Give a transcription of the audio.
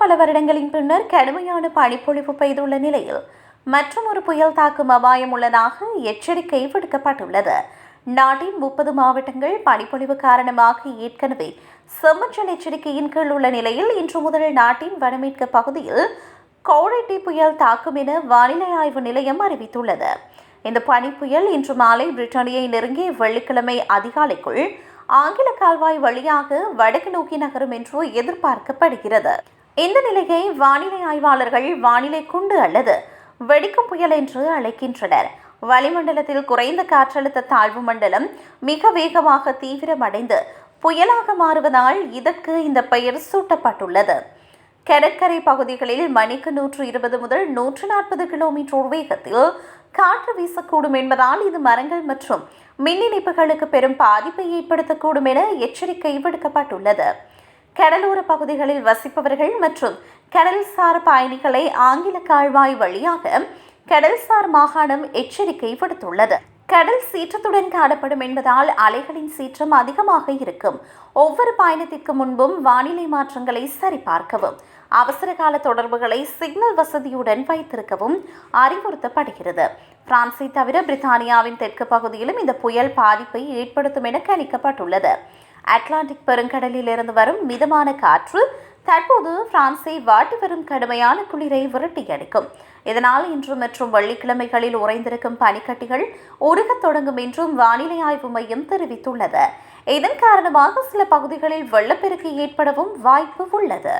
பல வருடங்களின் பின்னர் கடுமையான பனிப்பொழிவு பெய்துள்ள நிலையில் மற்றும் ஒரு புயல் தாக்கும் அபாயம் உள்ளதாக எச்சரிக்கை விடுக்கப்பட்டுள்ளது. நாட்டின் முப்பது மாவட்டங்கள் பனிப்பொழிவு காரணமாக ஏற்கனவே செம்மச்சல் எச்சரிக்கையின் கீழ் உள்ள நிலையில் இன்று முதல் நாட்டின் வடமேற்கு பகுதியில் கோழைட்டி புயல் தாக்கும் என வானிலை ஆய்வு நிலையம் அறிவித்துள்ளது. இந்த பனிப்புயல் இன்று மாலை பிரிட்டனியை நெருங்கி வெள்ளிக்கிழமை அதிகாலைக்குள் ஆங்கில கால்வாய் வழியாக வடக்கு நோக்கி நகரும் என்று எதிர்பார்க்கப்படுகிறது. இந்த நிலையை வானிலை ஆய்வாளர்கள் வானிலை குண்டு அல்லது வெடிக்கும் புயல் என்று அழைக்கின்றனர். வளிமண்டலத்தில் குறைந்த காற்றழுத்த தாழ்வு மண்டலம் மிக வேகமாக தீவிரமடைந்து புயலாக மாறுவதால் இதற்கு இந்த பெயர் சூட்டப்பட்டுள்ளது. கடற்கரை பகுதிகளில் மணிக்கு நூற்று இருபது முதல் நூற்று நாற்பது கிலோமீட்டர் வேகத்தில் காற்று வீசக்கூடும் என்பதால் இது மரங்கள் மற்றும் மின் இணைப்புகளுக்கு பெரும் பாதிப்பை ஏற்படுத்தக்கூடும் என எச்சரிக்கை விடுக்கப்பட்டுள்ளது. கடலோர பகுதிகளில் வசிப்பவர்கள் மற்றும் கடல்சார் பயணிகளை ஆங்கில கால்வாய் வழியாக கடல்சார் மாகாணம் எச்சரிக்கை விடுத்துள்ளது. கடல் சீற்றத்துடன் காணப்படும் என்பதால் அலைகளின் சீற்றம் அதிகமாக இருக்கும். ஒவ்வொரு பயணத்திற்கு முன்பும் வானிலை மாற்றங்களை சரிபார்க்கவும் அவசர கால தொடர்புகளை சிக்னல் வசதியுடன் வைத்திருக்கவும் அறிவுறுத்தப்படுகிறது. பிரான்சை தவிர பிரித்தானியாவின் தெற்கு பகுதியிலும் இந்த புயல் பாதிப்பை ஏற்படுத்தும் என கணிக்கப்பட்டுள்ளது. அட்லாண்டிக் பெருங்கடலில் இருந்து வரும் மிதமான காற்று தற்போது பிரான்சை வாட்டி வரும் கடுமையான குளிரை விரட்டியடிக்கும் இதனால் இன்று மற்றும் வெள்ளிக்கிழமைகளில் உறைந்திருக்கும் பனிக்கட்டிகள் உருகத் தொடங்கும் என்றும் வானிலை ஆய்வு மையம் தெரிவித்துள்ளது. இதன் காரணமாக சில பகுதிகளில் வெள்ளப்பெருக்கு ஏற்படவும் வாய்ப்பு உள்ளது.